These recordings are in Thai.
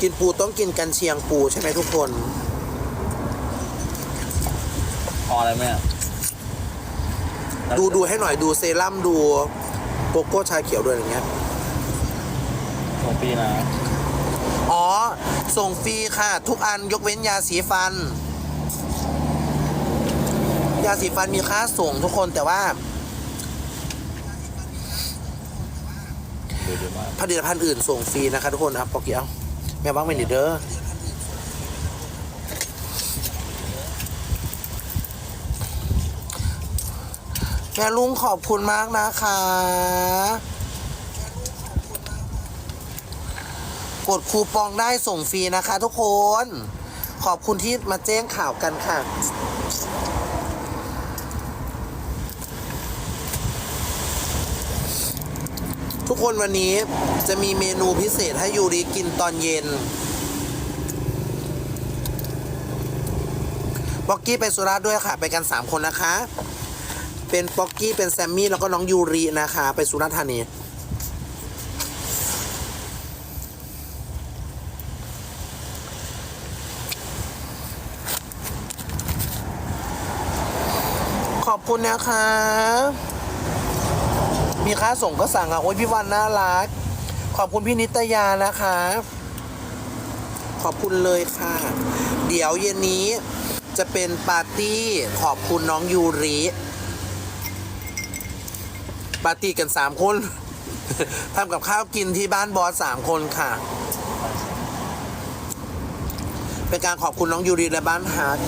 กินปูต้องกินกันเชียงปูใช่ไหมทุกคน พออะไรไหมอะดูดูให้หน่อยดูเซรั่มดูโกโก้ชาเขียวด้วยอะไรเงี้ยสองปีนะอ๋อ ส่งฟรีค่ะ ทุกอันยกเว้นยาสีฟัน ยาสีฟันมีค่าส่งทุกคนแต่ว่า เดี๋ยวเดี๋ยวมา ผลิตภัณฑ์อื่นส่งฟรีนะคะทุกคนครับปอกเกียวแม่บ้างไม่หนีเด้อแม่ลุงขอบคุณมากนะคะ กดคูปองได้ส่งฟรีนะคะทุกคน ขอบคุณที่มาแจ้งข่าวกันค่ะ ทุกคนวันนี้จะมีเมนูพิเศษให้ยูริกินตอนเย็นป๊อกกี้ไปสุราษฎร์ด้วยค่ะ ไปกัน 3 คนนะคะ เป็นป๊อกกี้เป็นแซมมี่แล้วก็น้องยูรินะคะ ไปสุราษฎร์ธานีขอบคุณนะคะ มีค่าส่งก็สั่งอะโอ้ยพี่วันน่ารัก ขอบคุณพี่นิตยานะคะ ขอบคุณเลยค่ะ เดี๋ยวเย็นนี้จะเป็นปาร์ตี้ขอบคุณน้องยูริปาร์ตี้กันสามคนทำกับข้าวกินที่บ้านบอสสามคนค่ะ เป็นการขอบคุณน้องยูริและบ้านฮาร์ด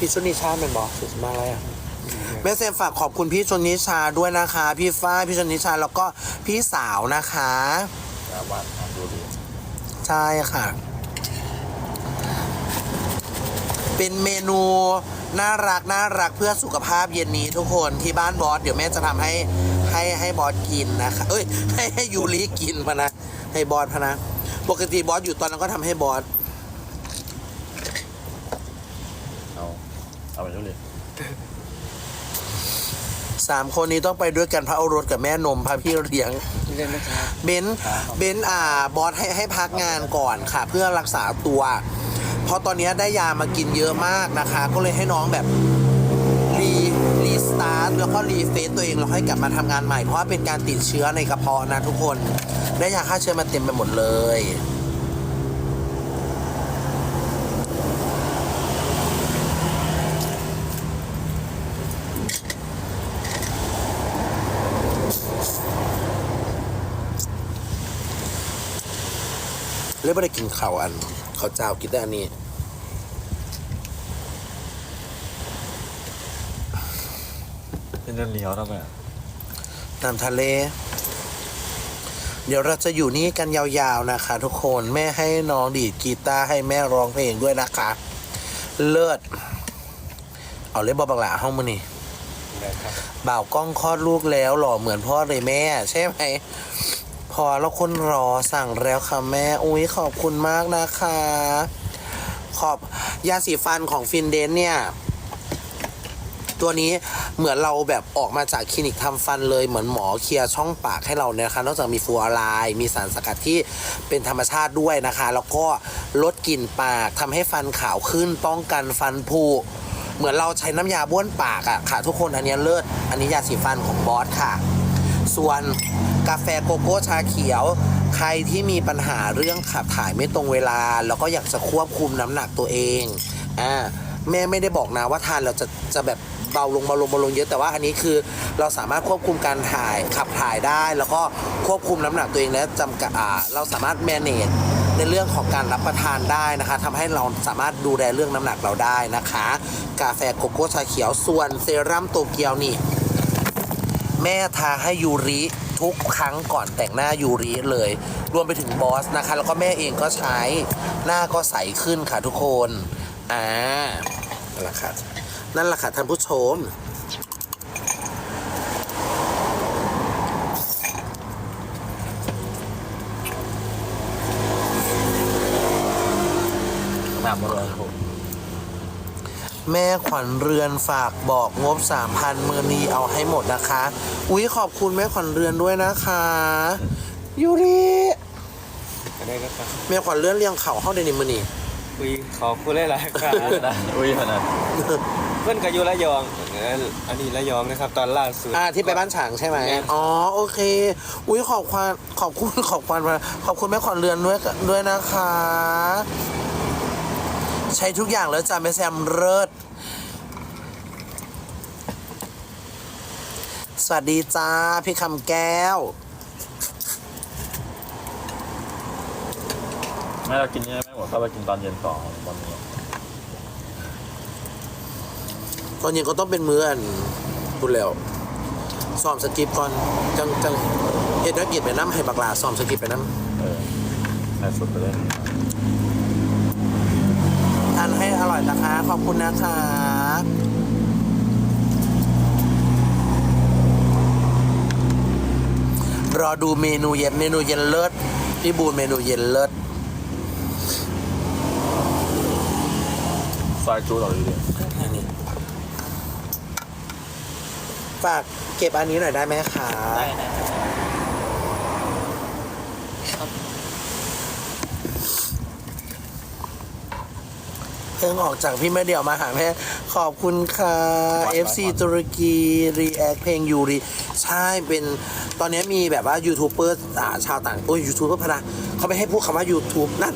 พี่ชนนิชาเป็นบอสสุดมากเลยอะแม่เซมฝากขอบคุณพี่ชนิชาด้วยนะคะ พี่ฝ้าพี่ชนิชาแล้วก็พี่สาวนะคะวันทำดูดีใช่ค่ะ เป็นเมนูน่ารักน่ารักเพื่อสุขภาพเย็นนี้ทุกคนที่บ้านบอสเดี๋ยวแม่จะทำให้ให้ให้บอสกินนะคะเอ้ยให้ให้ยูริกินพนะให้บอสพนะ ปกติบอสอยู่ตอนนั้นก็ทำให้บอส เอา เอาไปดูดิสามคนนี้ต้องไปด้วยกันพระโอรสกับแม่นมพระพี่เลี้ยงเล่นนะครับเบนซ์เบนซ์อ่า บอสให้ให้พักงานก่อนค่ะ เพื่อรักษาตัว เพราะตอนนี้ได้ยามากินเยอะมากนะคะ ก็เลยให้น้องแบบรีรีสตาร์ทแล้วก็รีเฟซตัวเองแล้วค่อยกลับมาทำงานใหม่ เพราะว่าเป็นการติดเชื้อในกระเพาะนะทุกคน ได้ยาฆ่าเชื้อมาเต็มไปหมดเลย เลยไม่ได้กินข้าวอันข้าวเจ้ากินได้อันนี้เป็นเรื่องเหนียวทำไมอะน้ำทะเล เดี๋ยวเราจะอยู่นี่กันยาวๆนะคะ ทุกคนแม่ให้น้องดีดกีตาร์ให้แม่ร้องเพลงด้วยนะคะ เลิศเอาเล่บอบังหลาห้องมือนี่นะครับบ่าวกล้องคลอดลูกแล้วหล่อเหมือนพ่อเลยแม่ ใช่ไหม พอแล้วคนรอสั่งแล้วค่ะแม่ อุ้ยขอบคุณมากนะคะ ขอบยาสีฟันของฟินเดนเนี่ย ตัวนี้เหมือนเราแบบออกมาจากคลินิกทำฟันเลยเหมือนหมอเคลียร์ช่องปากให้เราเนี่ยนะคะ นอกจากมีฟูออไรด์มีสารสกัดที่เป็นธรรมชาติด้วยนะคะ แล้วก็ลดกลิ่นปากทำให้ฟันขาวขึ้นป้องกันฟันผุเหมือนเราใช้น้ำยาบ้วนปากอะค่ะ ทุกคนอันนี้เลิศอันนี้ยาสีฟันของบอสค่ะ ส่วน กาแฟโกโก้ชาเขียว ใครที่มีปัญหาเรื่องขับถ่ายไม่ตรงเวลา แล้วก็อยากจะควบคุมน้ำหนักตัวเองอ่าแม่ไม่ได้บอกนะว่าทานเราจะจะแบบเบาลงเบาลงเบาลงเยอะแต่ว่าอันนี้คือเราสามารถควบคุมการถ่ายขับถ่ายได้ แล้วก็ควบคุมน้ำหนักตัวเองและจำกัดอ่าเราสามารถ manage ในเรื่องของการรับประทานได้นะคะทำให้เราสามารถดูแลเรื่องน้ำหนักเราได้นะคะ กาแฟโกโก้ชาเขียวส่วนเซรั่มโตเกียวนี่ แม่ทาให้ยูริ ทุกครั้งก่อนแต่งหน้ายูริเลย รวมไปถึงบอสนะคะ แล้วก็แม่เองก็ใช้หน้าก็ใสขึ้นค่ะทุกคนอ่านั่นแหละค่ะนั่นแหละค่ะท่านผู้ชมหนักหมดเลยผม แม่ขวัญเรือนฝากบอกงบ3,000มือนีเอาให้หมดนะคะ อุ๊ยขอบคุณแม่ขวัญเรือนด้วยนะคะยูริก็ได้นะครับแม่ขวัญเรือนเลี้ยงเข่าเข้าในนิมือนีคุยขอบคุณหลายๆครับอุ้ยนะอุ้ยขนาดเพื่อนกับยูระยองเอออันนี้ระยองนะครับ ตอนล่าสุดอ่าที่ไปบ้านฉางใช่ไหมแม่อ๋อโอเค อุ๊ยขอบคุณขอบคุณขอบคุณขอบคุณแม่ขวัญเรือนด้วยด้วยนะคะ ใช้ทุกอย่างแล้วจ้ะแม่แซมเลิศสวัสดีจ้า พี่คำแก้วแม่เรากินนี่ไม่หมดเข้าไปกินตอนเย็นต่อตอนนี้ตอนเย็นก็ต้องเป็นมื้ออันพูดแล้วซ้อมสกิปก่อนจังจังเฮ็ดนักกิจไปน้ำให้บักหลาซ้อมสกิปไปน้เออแม่สุดไปเลยำทานให้ อร่อยนะคะ ขอบคุณนะคะรอดูเมนูเย็นเมนูเย็นเลิศพี่บูนเมนูเย็นเลิศซอยจูต่อดีดีนี่ฝากเก็บอันนี้หน่อยได้ไหมคะ ได้นะครับ เพิ่งออกจากพี่แม่เดี่ยวมาหาแม่ขอบคุณค่ะ FC ตุรกีรีแอคเพลงยูรีใช่เป็นตอนนี้มีแบบว่ายูทูบเบอร์อ่าชาวต่างโอ้ยยูทูบเบอร์พนะเขาไม่ให้พูดคำว่า YouTube นั่น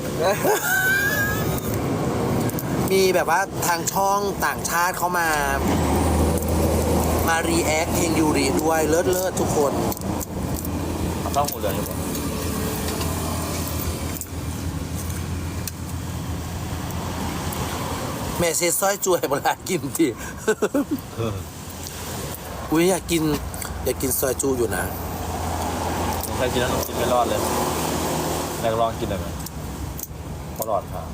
มีแบบว่าทางช่องต่างชาติเขามา มารีแอคเพลงยูรีด้วยเลิศเลิศทุกคนเอาข้าวหมูเหลืองอยู่ปะ แม่เซซอยจวยเวลากินทีอุ้ยอยากกิน อยากกินซอยจูอยู่นะใครกินแล้วหนูกินไม่รอดเลยแรกลองกินได้ไหมพอรอดครับ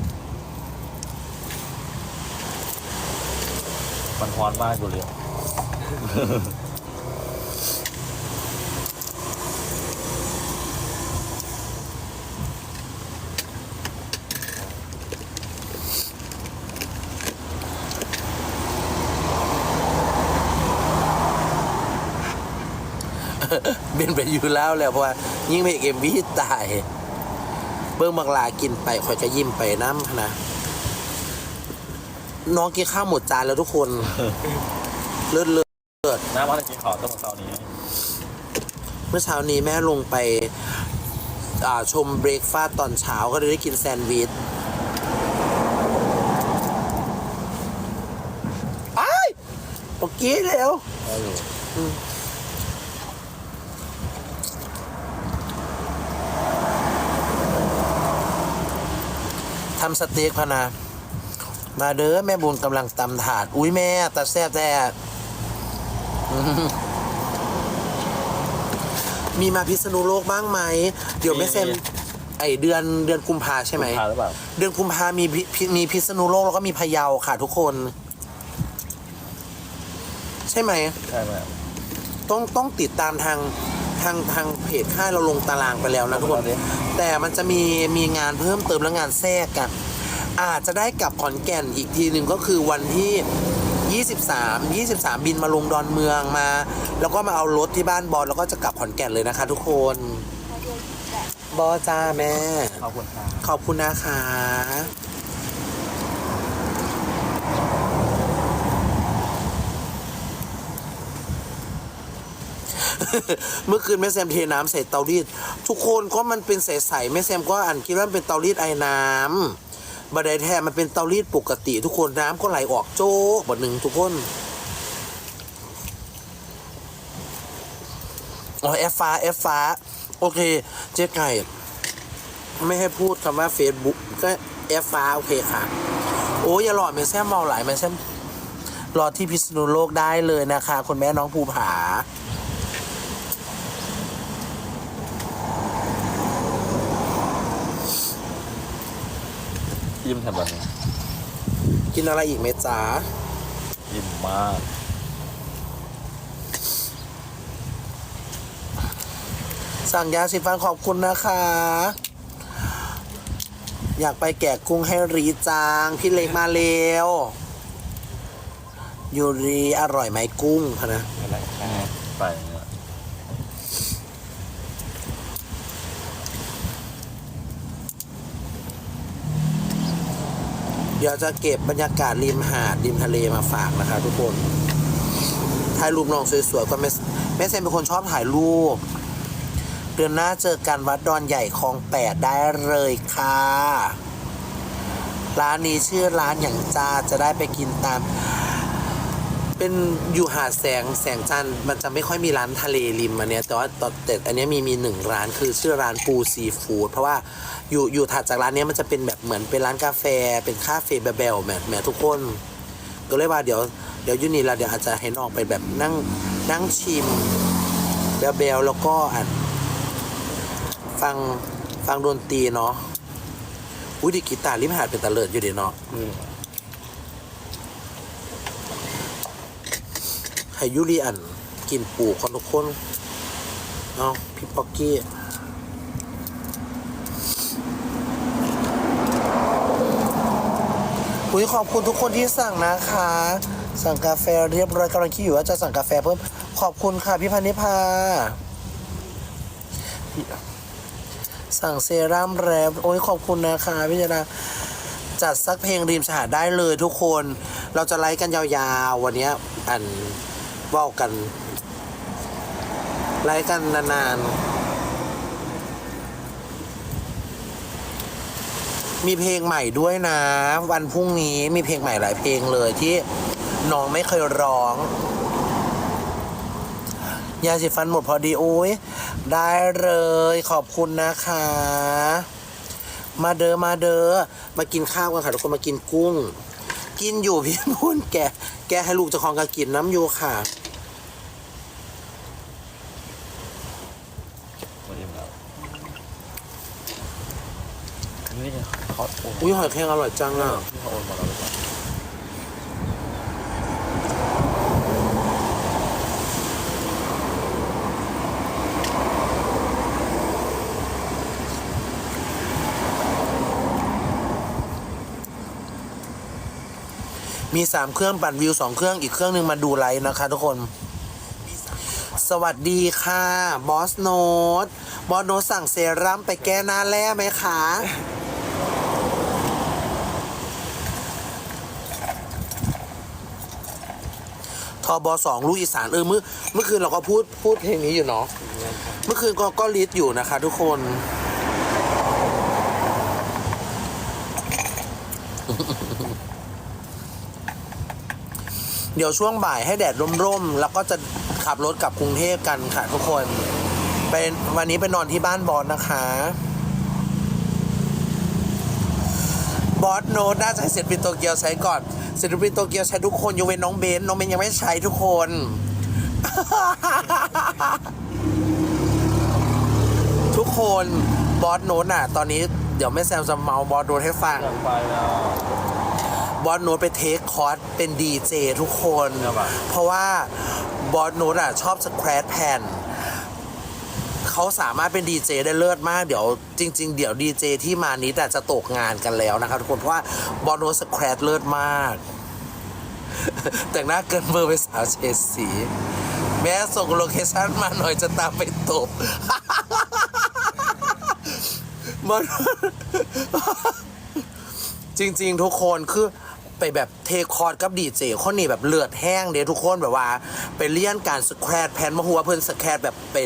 มันฮอนมากกูเลย เป็นไปอยู่แล้วแหละเพราะว่ายิ่งไปเอ็มวีตาย เบิ้งบักลากินไปคอยจะยิ้มไปน้ำนะ น้องกินข้าวหมดจานแล้วทุกคน เลิศเลิศน้ำมันกินขาวต้องมาเช้านี้ เมื่อเช้านี้แม่ลงไปชมเบรกฟาสตอนเช้าก็เลยได้กินแซนด์วิชไอ้ายโอเคแล้ว ได้อยู่ ทำสเต็กพะนามาเด้อแม่บุญกำลังตำถาด อุ้ยแม่ตาแซ่บแต่อื้อหือมีมาพิษณุโลกบ้างไหม เดี๋ยวแม่เซมไอเดือนเดือนกุมภาใช่ไหมทานหรือเปล่าเดือนกุมภามีพิพิมีพิษณุโลกแล้วก็มีพะเยาค่ะทุกคน ใช่ไหม ใช่ไหมต้องต้องติดตามทาง ทางทางเพจค่ายเราลงตารางไปแล้วนะทุกคน แต่มันจะมีมีงานเพิ่มเติมและงานแทรกกัน อาจจะได้กลับขอนแก่นอีกทีหนึ่งก็คือวันที่ 23 23 บินมาลงดอนเมืองมา แล้วก็มาเอารถที่บ้านบอลแล้วก็จะกลับขอนแก่นเลยนะคะ ทุกคนบอจ้าแม่ ขอบคุณค่ะขอบคุณนะคะ เมื่อคืนแม่แซมเทน้ำใส่เตารีด ทุกคนก็มันเป็นใสๆแม่แซมก็อ่านคิดว่าเป็นเตารีดไอ้น้ำบัดไดแท้มันเป็นเตารีดปกติ ทุกคนน้ำก็ไหลออกโจ๊กบดหนึ่งทุกคนอ๋อแอฟฟ้าแอฟฟ้า โอเค เจ๊ไก่ ไม่ให้พูดคำว่า Facebook ก็แอฟฟ้า โอเคค่ะ โอ้ยอย่าหลอดแม่แซมเมาหลายแม่แซมรอที่พิษณุโลกได้เลยนะคะ คุณแม่น้องภูผา ยิ้มแทนแบบนี้กินอะไรอีกไหมจ๊ะยิ้มมาก สั่งยาสีฟันขอบคุณนะคะ อยากไปแกะกุ้งให้รีจางพี่เล็กมาเร็วยูรีอร่อยไหมกุ้งพะนะ อะไรครับไป เดี๋ยวจะเก็บบรรยากาศริมหาดริมทะเลมาฝากนะคะทุกคนถ่ายรูปน้องสวยๆก็ไม่ไม่เซนเป็นคนชอบถ่ายรูป เดือนหน้าเจอกันวัดดอนใหญ่คลองแปดได้เลยค่ะ ร้านนี้ชื่อร้านอย่างจ้าจะได้ไปกินตาม เป็นอยู่หาดแสงแสงจันทร์มันจะไม่ค่อยมีร้านทะเลริมอันเนี้ยแต่ว่าตอนแต่อันเนี้ยมีมีหนึ่งร้านคือชื่อร้านปูซีฟู้ดเพราะว่าอยู่อยู่ถัดจากร้านเนี้ยมันจะเป็นแบบเหมือนเป็นร้านกาแฟ เป็นคาเฟ่แบบแบลแบบแหมทุกคน ก็เลยว่าเดี๋ยวเดี๋ยวยูนี่เราเดี๋ยวอาจจะเห็นออกไปแบบนั่งนั่งชิมแบบแบลแล้วก็อัดฟังฟังดนตรีเนาะอุ้ยดิกีตาร์ริมหาดเป็นตะเลิดอยู่เดีเนาะ อืม ให้ยุรีอันกินปูคนทุกคนเอาพี่ป๊อกกี้อุ้ยขอบคุณทุกคนที่สั่งนะคะ สั่งกาแฟเรียบร้อยกำลังคิดอยู่ว่าจะสั่งกาแฟเพิ่ม ขอบคุณค่ะพี่พันนิพา สั่งเซรั่มแรปโอ้ยขอบคุณนะคะพี่จนาจัดสักเพลงริมชายหาดได้เลยทุกคน เราจะไลฟ์กันยาวๆ วันนี้อัน เว่ากันไลฟ์กันนานๆ มีเพลงใหม่ด้วยนะ วันพรุ่งนี้มีเพลงใหม่หลายเพลงเลยที่น้องไม่เคยร้อง ยาสีฟันหมดพอดีโอ้ยได้เลยขอบคุณนะคะ มาเดอมาเดอมากินข้าวกันค่ะทุกคนมากินกุ้ง กินอยู่พี่มุนแก แกให้ลูกจะคองกันกินน้ำอยู่ค่ะ หมดอิ่มแล้วนี่ เขาโอนอุ้ยหอยแครงอร่อยจังอะที่เขาโอนมาแล้วหรือเปล่ามีสามเครื่องปั่นวิวสองเครื่องอีกเครื่องหนึ่งมาดูไลฟ์นะคะทุกคน สวัสดีค่ะบอสโนตบอสโนตสั่งเซรั่มไปแก้หน้าแร่ไหมคะ ทอ บอสองลูกอีสานเออเมื่อเมื่อคืนเราก็พูดพูดเพลงนี้อยู่เนาะเมื่อคืนก็ก็ลิสต์อยู่นะคะ ทุกคน เดี๋ยวช่วงบ่ายให้แดดร่มๆ แล้วก็จะขับรถกลับกรุงเทพกันค่ะทุกคน เป็นวันนี้ไปนอนที่บ้านบอสนะคะ บอสโน้ตน่าจะให้เสร็จปินโตเกียวใช้ก่อนเสร็จปินโตเกียวใช้ทุกคนยกเว้นน้องเบนน้องเบนยังไม่ใช้ทุกคน ทุกคนบอสโนน่ะ ตอนนี้เดี๋ยวแม่แซมจะเมาบอสโนให้ฟัง ไปแล้ว บอสโนตไปเทคคอร์สเป็นดีเจทุกคน ครับผม เพราะว่าบอสโน้ตอะชอบสแครตแผ่น เขาสามารถเป็นดีเจได้เลิศมาก เดี๋ยวจริง ๆ เดี๋ยวดีเจที่มานี้แต่จะตกงานกันแล้วนะครับทุกคน เพราะว่าบอสโนสแครตเลิศมาก แต่งหน้าเกินเบอร์ไปสาวเฉดสี แม่ส่งโลเคชั่นมาหน่อยจะตามไปตบบอสจริง ๆ ทุกคนคือ ไปแบบเทคอร์ดกับดีเจคนนี้แบบเลือดแห้งเด้ทุกคนแบบว่า ไปเลี่ยนการสแครดแพนมาหัวาเพื่อนสแครดแบบไป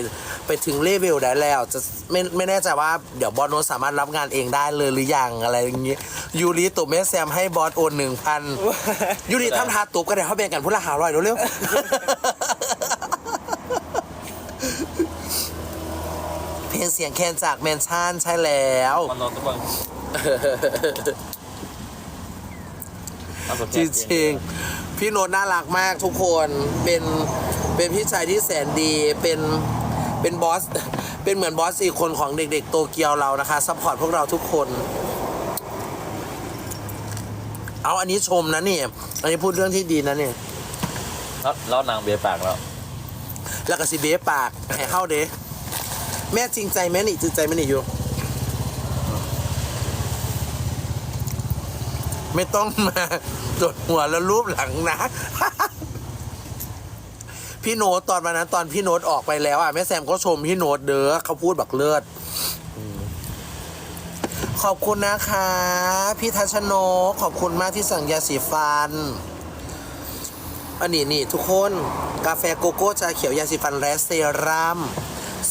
ไปถึงเลเวลได้แล้ว จะไม่ไม่แน่ใจว่าเดี๋ยวบอสโนตสามารถรับงานเองได้เลยหรือยังอะไรอย่างงี้ยูริตุบแม่แซมให้บอสโอนหนึ่งพันยูริทำทาตุบก็ได้เขาแบ่งกันพุละหาร้อยเร็วๆเพลงเสียงแคนจากแมนชั่นใช่แล้วมันนอนทุกคน น่าสนใจจริงๆ พี่โนตน่ารักมากทุกคนเป็นเป็นพี่ชายที่แสนดีเป็นเป็นบอส เป็นเหมือนบอสอีกคนของเด็กๆ โตเกียวเรานะคะซัพพอร์ตพวกเราทุกคน เอาอันนี้ชมนะนี่อันนี้พูดเรื่องที่ดีนะเนี่ยแล้วแล้วนางเบียร์ปากแล้วแล้วก็สิเบะปากให้เข้าเด้แม่จริงใจไหมนี่จริงใจไหมนี่อยู่ ไม่ต้องมาจดหัวแล้วรูปหลังนะ พี่โน้ตตอนวันนั้นตอนพี่โน้ตออกไปแล้วอะแม่แซมก็ชมพี่โน้ตเด้อเขาพูดแบบเลิศอืมขอบคุณนะคะ พี่ทัชโนขอบคุณมากที่สั่งยาสีฟัน อันนี้นี่ทุกคนกาแฟโกโก้ชาเขียวยาสีฟันและเซรั่ม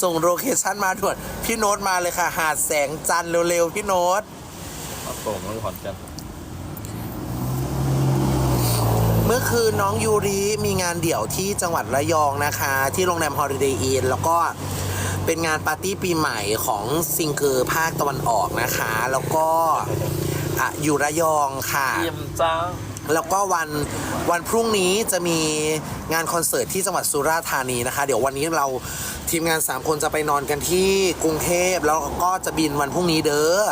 ส่งโลเคชั่นมาด่วนพี่โน้ตมาเลยค่ะ หาดแสงจันเร็วๆ พี่โน้ตส่งแล้วขอนแกัน เมื่อคืนน้องยูริมีงานเดี่ยวที่จังหวัดระยองนะคะ ที่โรงแรมฮอลิเดย์อินแล้วก็เป็นงานปาร์ตี้ปีใหม่ของซิงเกอร์ภาคตะวันออกนะคะ แล้วก็อะอยู่ระยองค่ะ เยี่ยมจ้าแล้วก็วันวันพรุ่งนี้จะมีงานคอนเสิร์ตที่จังหวัดสุราษฎร์ธานีนะคะ เดี๋ยววันนี้เราทีมงาน 3 คนจะไปนอนกันที่กรุงเทพแล้วก็จะบินวันพรุ่งนี้เด้อ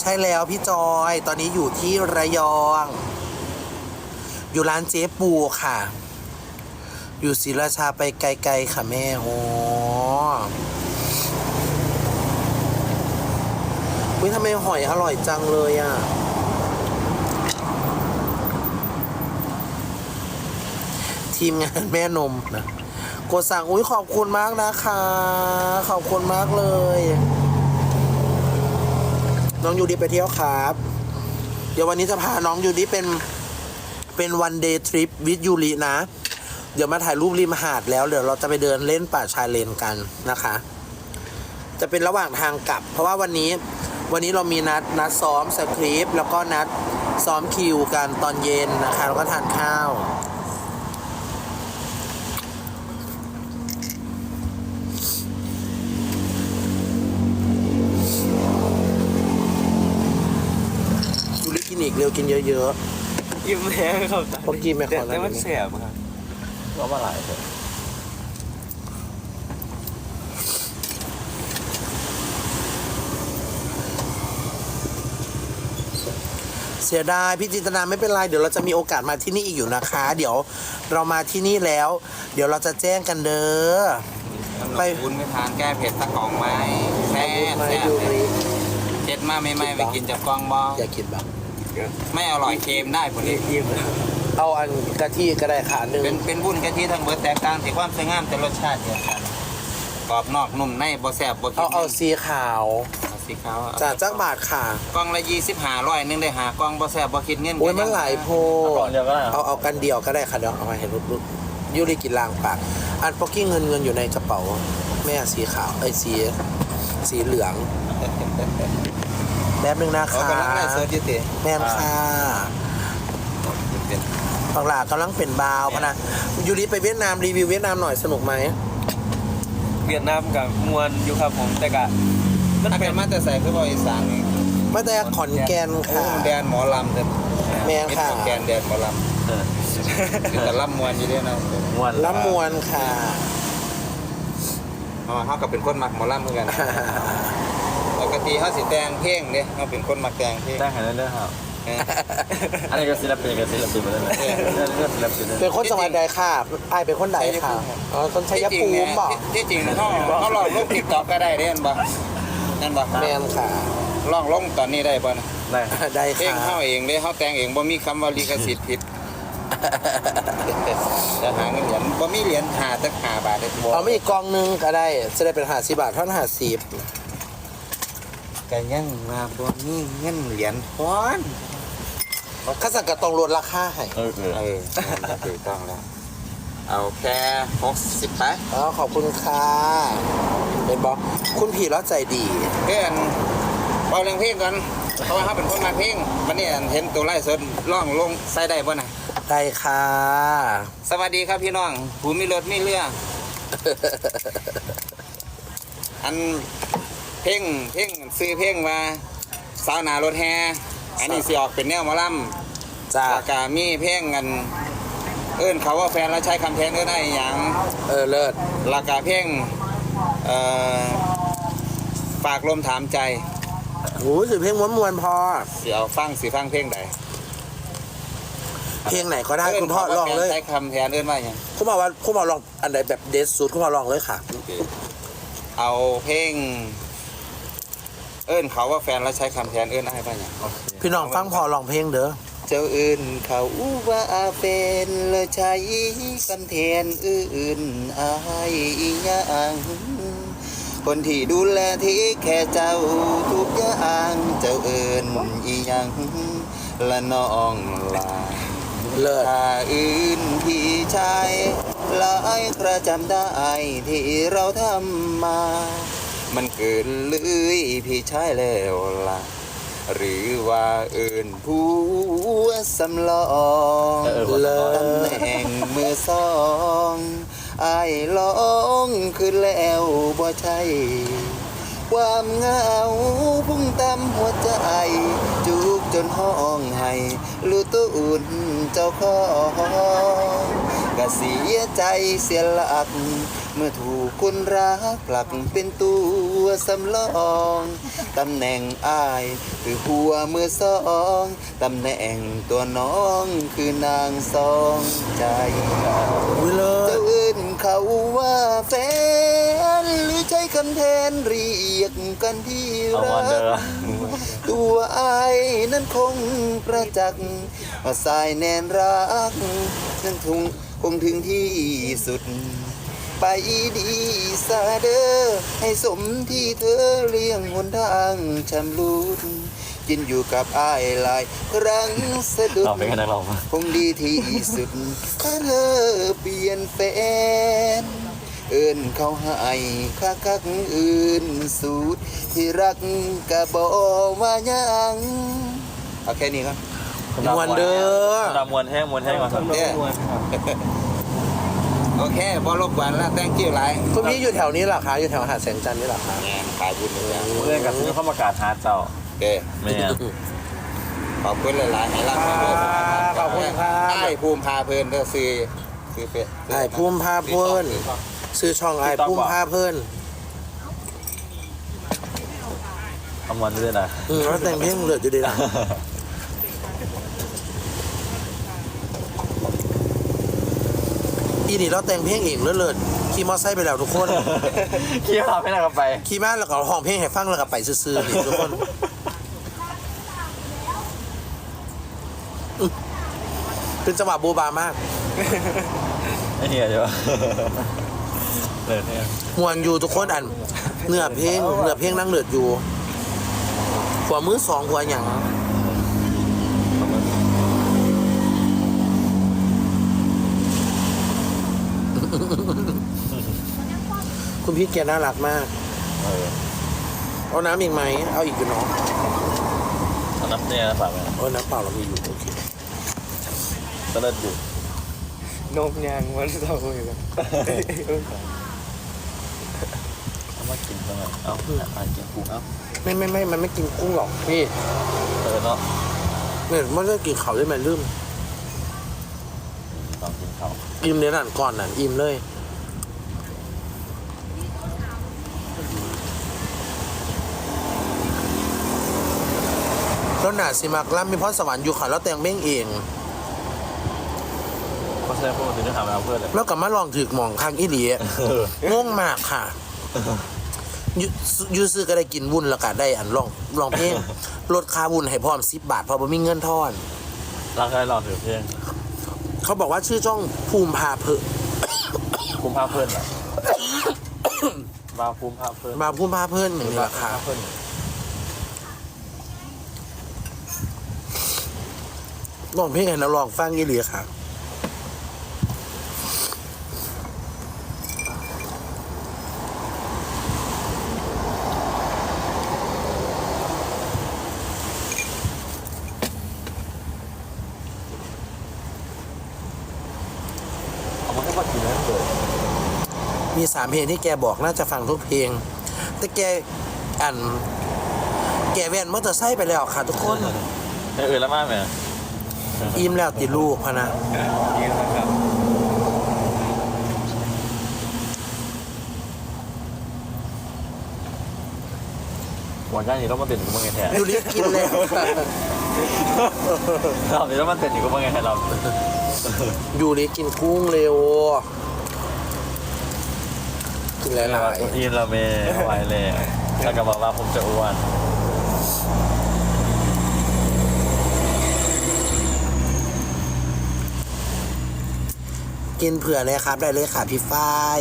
ใช่แล้วพี่จอย ตอนนี้อยู่ที่ระยอง อยู่ร้านเจ๊ปูค่ะ อยู่ศรีราชาไปไกลๆค่ะแม่ โอ้วิทำไมหอยอร่อยจังเลยอะ ทีมงานแม่นมนะกดสั่งอุ้ยขอบคุณมากนะคะ ขอบคุณมากเลย น้องยูดีไปเที่ยวครับ เดี๋ยววันนี้จะพาน้องยูดีเป็น เป็นวันเดย์ทริปวิดยูรินะ เดี๋ยวมาถ่ายรูปริมหาดแล้วเดี๋ยวเราจะไปเดินเล่นป่าชายเลนกันนะคะ จะเป็นระหว่างทางกลับ เพราะว่าวันนี้วันนี้เรามีนัดนัดซ้อมสคริปต์แล้วก็นัดซ้อมคิวกันตอนเย็นนะคะแล้วก็ทานข้าวยูริกินอีกเร็วกินเยอะ ยิ้มแย้มครับเมื่อกี้ไม่ขอแต่แต่มันแล้วแสบครับก็มาหลายคนๆเสียดายพี่จินตนาไม่เป็นไร เดี๋ยวเราจะมีโอกาสมาที่นี่อีกอยู่นะคะ เดี๋ยวเรามาที่นี่แล้ว เดี๋ยวเราจะแจ้งกันเด้อไปวุ้นไม่ทานแก้เผ็ดตะกล่องไหมแซ่บมาแซ่บยูเลยริเจ็ดมาไม่ไม่ไปกินจับกล้องบออยากกินบ้าง ไม่อร่อยเค็มได้ผลนี้ยิ้มเอาอันกะทิก็ได้ขาหนึ่งเป็นเป็นวุ้นกะทิทั้งเบิดแตกต่างแต่ความสวยงามแต่รสชาติเดียวกันกรอบนอกนุ่มในบ่แซ่บบ่กิเอานเอาสีขาวเอาสีขาวเอจากจักบาทค่ะ กล่องละยี่สิบห้าร้อยหนึงได้หากล่องบ่แซ่บบ่คิดเงินโอ้ยมันหลายโพก่อนเดียวก็ได้คเอารับเอากันเดียวก็ได้ค่ะเดี๋ยวเอามาให้รุดๆยูริกินลางปาก อันปอกกี้เงินเงินอยู่ในกระเป๋า แม่สีขาวไอ้ยสี สีเหลือง แป๊บนึงนะเขาคะกำลังไล่เสิร์ชอยู่ติแม่นค่ะเป็นบางหลากำลังเป็นบาวพะนะยูริไปเวียดนามรีวิวเวียดนามหน่อยสนุกไหมเวียดนามกับมวนอยู่ครับผมแต่กะมันถ้าเป็เป็นนมาแต่ใส่คือบ่อีสานนี่มาแต่ขอนแก่นโอ้ค่ะแดนหมอลำเด้อแม่นค่ะแกนแดนหมอลำเออคือแต่ลำมวนอยู่เด้เนาะม่วนละมวนค่ะเพราะว่าเขาก็เป็นคนมักหมอลำเหมือนกันปก ติเขาสิแต่งเพลงเด้เขาเป็นคนมักแต่งเพลงแจ้งให้ได้เลยครับ เออ อันนี้ก็ศิลปินกับศิลปินมาเลยนะอันนี้ก็ศิลปินเลยเป็นคนจังหวัดใดค่ะไอายเป็นคนใดค่ะอ๋อคนชัยภูมิบอกที่จริงเนี่ยเขาเขาลองลงติ๊กต็อกก็ได้เด้นบ่นั่นบ่แมนค่ะ ลองลงตอนนี้ได้บ่นะได้ครับได้เพลงค่ะเขาเองเด้เขาแต่งเองบ่มีคำว่าลิขสิทธิ์ผิดจะหาเงินเหรียญบ่มีเหรียญหาสักห้าบาทได้บ่เอาไม่อีกกองหนึงก็ได้จะได้เป็นหาสิบาทเท่านั้นหาสิบ ก็ยังว่าบ่มีเงินเหรียญพอนข้าสั่งกระตรงลดราคาให้เออเออเออถูกต้องแล้ว เอาแค่60ไปอ๋อขอบคุณค่ะ เป็นบอกคุณผีแล้วใจดี เพื่อนเอาเรื่องเพลงก่อนเพราะว่าเขาเป็นคนมาเพลงวันนี้อันเห็นตัวไล่สดร้องลงใส่ได้บ่น่ะได้ค่ะ สวัสดีครับพี่น้องผู้มีรถมีเรืออัน เพลงเพลงซื้อเพลงว่าสาวหนารถแฮอันนี้สิออกเป็นแนวหมอลจ้าำแล้วก็มีเพลงกัน เอิ้นเขาว่าแฟนแล้วใช้คำแทนเอิ้นได้อหย่างเออ เลิศแล้วก็เพลงเอ่อฝากลมถามใจโอ้ยสื่อเพลงม้วนมวนๆพอ สิเอาฟังสิฟังเพลงใดเพลงไหนก็ได้คุณพ่อลองเลย ใช้คำแทนเอิ้นว่าหยังคุณบอกว่าคุณบอกลองอันไหนแบบเดซสุดคุณบอกลองเลยค่ะ เอาเพลง เอิ้นเขาว่าแฟนแล้วใช้คำแทนเอิ้นได้ป่ะเนี่ยโอเคพี่น้องฟังพอลองเพลงเด้อเจ้าอื่นเขาว่าเป็นเลยใช้คำแทนอื่นอายยังคนที่ดูแลที่แค่เจ้าทุกอย่างเจ้าเอิญอีหยังละน้องลาเลิศถ้าอื่นพี่ชายหลายกระจำได้ที่เราทำมา มันเกินเลยพี่ชายแล้วล่ะ หรือว่าเอิญผู้สำรองเออเออเลิตำแหน่งมือสองอายลองขึ้นแล้วบ่ใช่ ความเหงาพุ่งตามหัวใจ จุกจนห้องให้รู้ตัวอุ่นเจ้าของก็เสียใจเสียหลัก เมื่อถูกคนรักผลักเป็นตัวสำรอง ตำแหน่งอายคือหัวมือสอง ตำแหน่งตัวน้องคือนางสองใจวิเลิจะศเอื่นเขาว่าแฟน หรือใช้คำแทนเรียกกันที่เอารัวันเด้อกตัวอายนั้นคงประจักษ์ว่าสายแนนรัก นั้นทุงคงถึงที่สุด ไปดีซาเดอให้สมที่เธอเลี้ยงหนทางชำลุดกินอยู่กับอายหลายครั้งสะดุดเราเป็นกันนักร้องปะ คงดีที่สุดถ้าเธอเปลี่ยนแฟน เอินเขาให้คักคักๆอื่นสูตรที่รักกะบอกว่ายังเอาแค่นี้ครับ มวนเด้อดามวนแห้งมวนแห้งก่อนครับเนี่ย โอเคบอลบกวนแล้ว thank you หลายคุณพี่อยู่แถวนี้เหรอคะอยู่แถวหาดแสงจันทร์นี่เหรอคะแหมขายบุญเลยนะเรื่องกับซื้อเข้ามากาศหาเจ้าโอเคแม่นขอบคุณหลายๆให้รับมาด้วยขอบคุณครับไอ้ภูมิพาเพลินเด้อซื้อซื้อเป็ดไอ้ภูมิพาเพลินซื้อช่องไอ้พุ่มผ้าเพิ่นเอามวนด้วยนะอืมแล้วแต่งเพลงเหลืออยู่ดีล่ะ อีนี่เราแต่งเพลงเองเลิศๆขี่มอไซค์ไปแล้วทุกคนเคี่ยวไม่น่ากันไปขี่มาแล้วก็ห้องเพลงให้ฟังแล้วก็ไปซื่อๆนี่ทุกคนอื้อเป็นจังหวะโบบามากไอ้เนี่ยใช่ปะเลยเนี่ยมวนอยู่ทุกคนอันเนื้อเพลงเนื้อเพลงนั่งเลือดอยู่หัวมือสองหัวหยัง คุณพี่แกน่ารักมาก เออเอาน้ำอีกไหม เอาอีกอยู่เนาะเอาน้ำเนี่ยนะฝากไว้นะเอาน้ำเปล่าเรามีอยู่โอเคตะเลิดอยู่นกยางวันเสาร์เลยครับเอามากินตรงนั้นเอ้าอ่านกินกุ้งเอ้าไม่ไม่ไม่มันไม่กินกุ้งหรอกพี่เออเนาะ เนี่ยมันก็กินเขาได้ไหมลืมต้องกิน เขาวอิ่มเลยนั่นก่อนนั่นอิ่มเลยแล้วหนาสิมากล้ำมีพรสวรรค์อยู่ค่ะแล้วแต่งเบ้งเองเพราะฉะนั้นพวกมันถึงได้หามาเอาเพื่อนเลยแล้วกับมาลองถือหมองข้างอีหลีเอองงมากค่ะอยูอยูซื้อก็ได้กินวุ้นแล้วก็ได้อันลองลองเพลงลดค่าวุ้นให้พร้อมสิบบาทเพราะบ่มีเงินทอน ร่างกายเราถือเพียง เขาบอกว่าชื่อช่องภูมิพาเพอคุ้มภาพเพื่อนเหรอมาคุ้มภาพเพื่อนมาภูมิพาเพื่อนอย่างนี้แหละค่ะเพื่อนลองเพลงให้เราลองฟังอีหลีค่ะ เอามาให้มากินนั่นเลย มีสามเพลงที่แกบอกน่าจะฟังทุกเพลง แต่แกอัน แกแวนมอเตอร์ไซค์ไปแล้วค่ะทุกคนเออแล้วมากไหมอิ่มแล้วติดลูกพะนะนี่นะครับหัวใจนี่ต้องมาเต้นอยู่ก็มึงไงแท้ยูริกินแล้วค่ะเราเนี่ต้องมาเต้นอยู่ก็มึงไงแท้เรายูริกินกุ้งเร็ว กินหลายอินละเมไว้เลยถ้ากับอกว่าผมจะอ้วนกินเผื่อเลยครับ ได้เลยค่ะพี่ฝ้าย